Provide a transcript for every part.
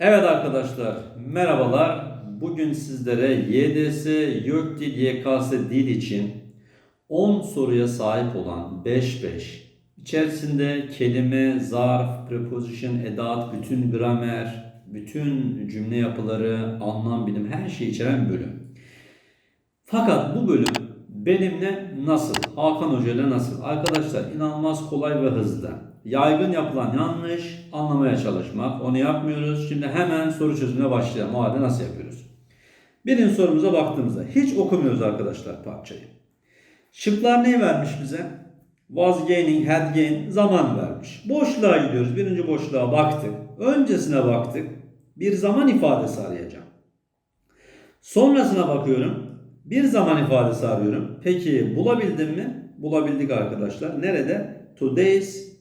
Evet arkadaşlar, merhabalar. Bugün sizlere YDS YÖKDİL YKS dil için 10 soruya sahip olan 5-5 içerisinde kelime, zarf, preposition, edat, bütün gramer, bütün cümle yapıları, anlam bilim her şeyi içeren bölüm. Fakat bu bölüm benimle nasıl? Hakan Hoca ile nasıl? Arkadaşlar inanılmaz kolay ve hızlı. Yaygın yapılan yanlış anlamaya çalışmak. Onu yapmıyoruz. Şimdi hemen soru çözümüne başlayalım. O halde nasıl yapıyoruz? Birinci sorumuza baktığımızda hiç okumuyoruz arkadaşlar parçayı. Şıklar ne vermiş bize? Was gaining, had gain zaman vermiş. Boşluğa gidiyoruz. Birinci boşluğa baktık. Öncesine baktık. Bir zaman ifadesi arayacağım. Sonrasına bakıyorum. Bir zaman ifadesi arıyorum. Peki bulabildim mi? Bulabildik arkadaşlar. Nerede? Today's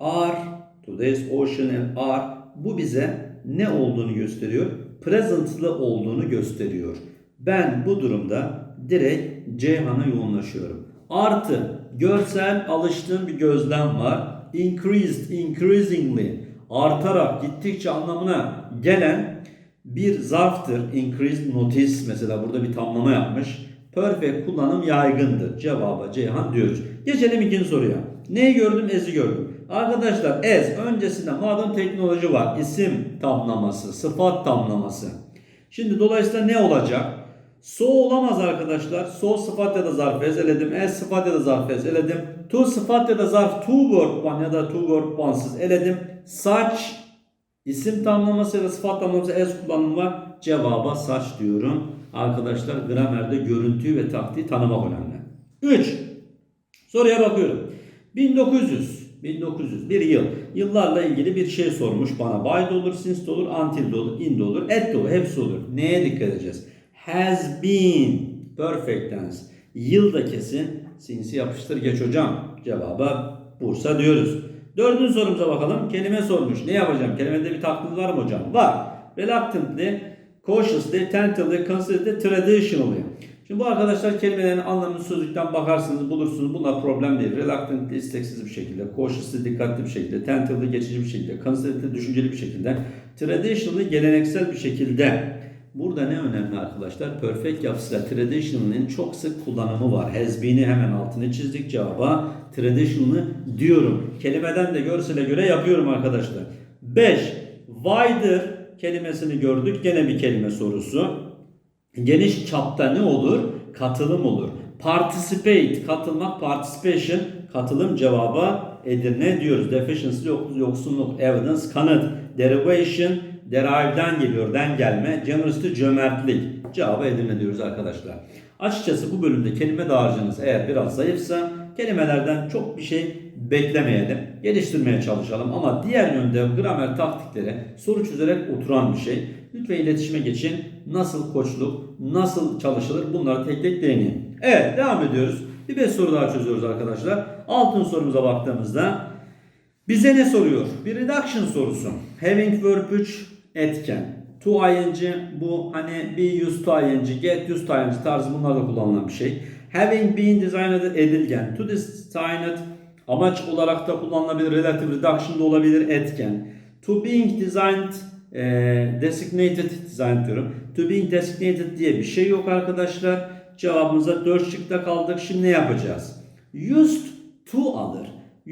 are, today's ocean and are. Bu bize ne olduğunu gösteriyor? Present'lı olduğunu gösteriyor. Ben bu durumda direkt Ceyhan'a yoğunlaşıyorum. Artı görsel alıştığım bir gözlem var. Increased, increasingly artarak gittikçe anlamına gelen bir zarftır. Increased notice mesela burada bir tamlama yapmış. Perfect kullanım yaygındır. Cevaba Ceyhan diyoruz. Geçelim ikinci soruya. Neyi gördüm? Ez'i gördüm. Arkadaşlar ez öncesinde modern teknoloji var. İsim tamlaması, sıfat tamlaması. Şimdi dolayısıyla ne olacak? So olamaz arkadaşlar. So sıfat ya da zarf ez eledim. Ez sıfat ya da zarf ez eledim. To sıfat ya da zarf to word one ya da to word one'sız eledim. Such isim tamlaması ya da sıfat tamlaması ez kullanımı var. Cevaba saç diyorum. Arkadaşlar gramerde görüntüyü ve taktiği tanımak önemli. 3. Soruya bakıyorum. 1900 1900 bir yıl. Yıllarla ilgili bir şey sormuş bana. By de olur, since de olur, until de olur, in de olur, at de olur. Hepsi olur. Neye dikkat edeceğiz? Has been. Perfect tense. Yıl da kesin. Since'i yapıştır geç hocam. Cevaba Bursa diyoruz. Dördüncü sorumuza bakalım. Kelime sormuş. Ne yapacağım? Kelimede bir taklit var mı hocam? Var. Reluctantly, cautiously, tentatively, consideredly, traditionally. Şimdi bu arkadaşlar kelimelerin anlamını sözlükten bakarsınız bulursunuz. Bunlar problem değil. Reluctantly isteksiz bir şekilde, cautiously dikkatli bir şekilde, tentatively geçici bir şekilde, consideredly düşünceli bir şekilde, traditionally geleneksel bir şekilde. Burada ne önemli arkadaşlar? Perfect yapısıyla traditional'ın çok sık kullanımı var. Has been'i hemen altını çizdik cevaba. Traditional'ı diyorum. Kelimeden de görsele göre yapıyorum arkadaşlar. 5. Wider kelimesini gördük. Gene bir kelime sorusu. Geniş çapta ne olur? Katılım olur. Participate, katılmak, participation, katılım cevaba Edirne diyoruz. Deficiency, yok- yoksunluk, evidence, kanıt, derivation, derive'den geliyor, den gelme, generosity, cömertlik. Cevaba Edirne diyoruz arkadaşlar. Açıkçası bu bölümde kelime dağarcığınız eğer biraz zayıfsa kelimelerden çok bir şey beklemeyelim. Geliştirmeye çalışalım ama diğer yönde gramer taktikleri soru çözerek oturan bir şey. Lütfen iletişime geçin. Nasıl koçluk, nasıl çalışılır bunları tek tek değineyim. Evet devam ediyoruz. Bir beş soru daha çözüyoruz arkadaşlar. Altın sorumuza baktığımızda bize ne soruyor? Bir reduction sorusu. Having verb 3 etken. To ing bu hani be used to ing, get used to ing tarzı bunlarda kullanılan bir şey. Having been designed edilgen. To designed amaç olarak da kullanılabilir. Relative reduction da olabilir etken. To being designed e, designated design diyorum. To being designated diye bir şey yok arkadaşlar. Cevabımıza 4 şıkta kaldık. Şimdi ne yapacağız? Used to alır.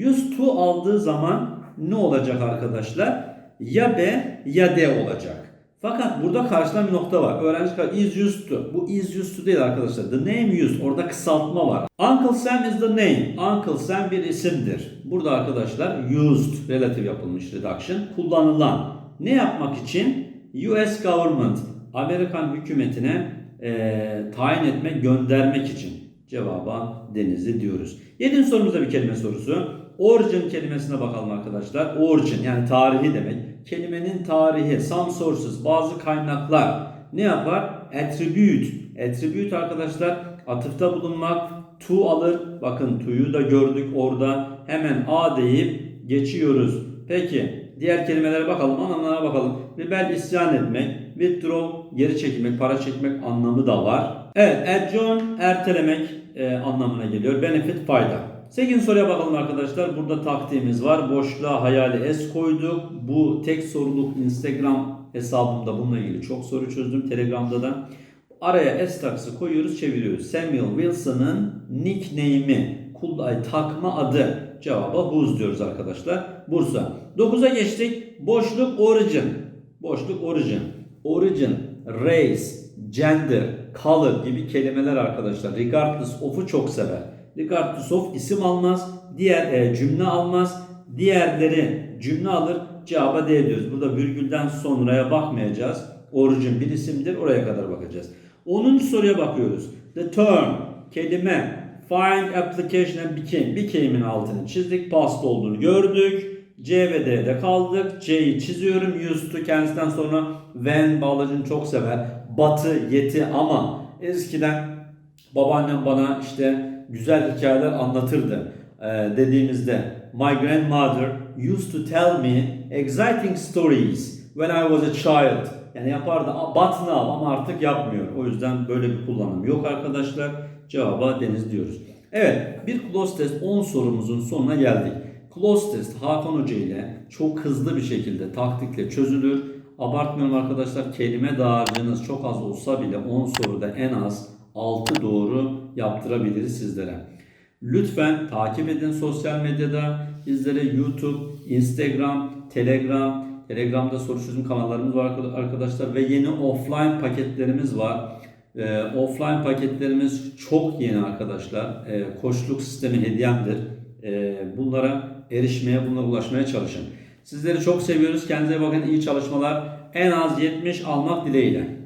Used to aldığı zaman ne olacak arkadaşlar? Ya B ya D olacak. Fakat burada karşılan bir nokta var. Öğrenci is used to. Bu is used to değil arkadaşlar. The name used. Orada kısaltma var. Uncle Sam is the name. Uncle Sam bir isimdir. Burada arkadaşlar used relative yapılmış reduction kullanılan. Ne yapmak için? US government Amerikan hükümetine eee tayin etmek, göndermek için. Cevaba Denizli diyoruz. Yedinci sorumuzda bir kelime sorusu. Origin kelimesine bakalım arkadaşlar. Origin yani tarihi demek. Kelimenin tarihi, some sources, bazı kaynaklar ne yapar? Attribute. Attribute arkadaşlar atıfta bulunmak. To alır. Bakın to'yu da gördük orada. Hemen a deyip geçiyoruz. Peki diğer kelimelere bakalım, anlamlara bakalım. Rebel isyan etmek, withdraw geri çekilmek, para çekmek anlamı da var. Evet, adjourn ertelemek e, anlamına geliyor. Benefit fayda. 8 soruya bakalım arkadaşlar. Burada taktiğimiz var. Boşluğa hayali S koyduk. Bu tek soruluk Instagram hesabımda bununla ilgili çok soru çözdüm. Telegram'da da. Araya S taksı koyuyoruz, çeviriyoruz. Samuel Wilson'ın nickname'i, ay, takma adı. Cevaba Huz diyoruz arkadaşlar. Bursa. 9'a geçtik. Boşluk origin. Boşluk origin. Origin, race, gender, color gibi kelimeler arkadaşlar. Regardless of'u çok sever. Regardless of isim almaz. Diğer e, cümle almaz. Diğerleri cümle alır. Cevaba D diyoruz. Burada virgülden sonraya bakmayacağız. Origin bir isimdir. Oraya kadar bakacağız. 10. soruya bakıyoruz. The term, kelime, find application and became. Became'in altını çizdik. Past olduğunu gördük. C ve D'de kaldık. C'yi çiziyorum. Used to kendisinden sonra when bağlacını çok sever. Batı, yeti ama eskiden babaannem bana işte güzel hikayeler anlatırdı. Ee, dediğimizde my grandmother used to tell me exciting stories when I was a child. Yani yapardı "Aa, but now ama artık yapmıyor. O yüzden böyle bir kullanım yok arkadaşlar. Cevaba deniz diyoruz. Evet bir close test 10 sorumuzun sonuna geldik. Close test Hakan Hoca ile çok hızlı bir şekilde taktikle çözülür. Abartmıyorum arkadaşlar kelime dağarcığınız çok az olsa bile 10 soruda en az 6 doğru yaptırabiliriz sizlere. Lütfen takip edin sosyal medyada bizlere YouTube, Instagram, Telegram, Telegram'da soru çözüm kanallarımız var arkadaşlar ve yeni offline paketlerimiz var. Ee, offline paketlerimiz çok yeni arkadaşlar. Ee, koçluk sistemi hediyemdir. Ee, bunlara erişmeye, bunlara ulaşmaya çalışın. Sizleri çok seviyoruz. Kendinize bakın. İyi çalışmalar. En az 70 almak dileğiyle.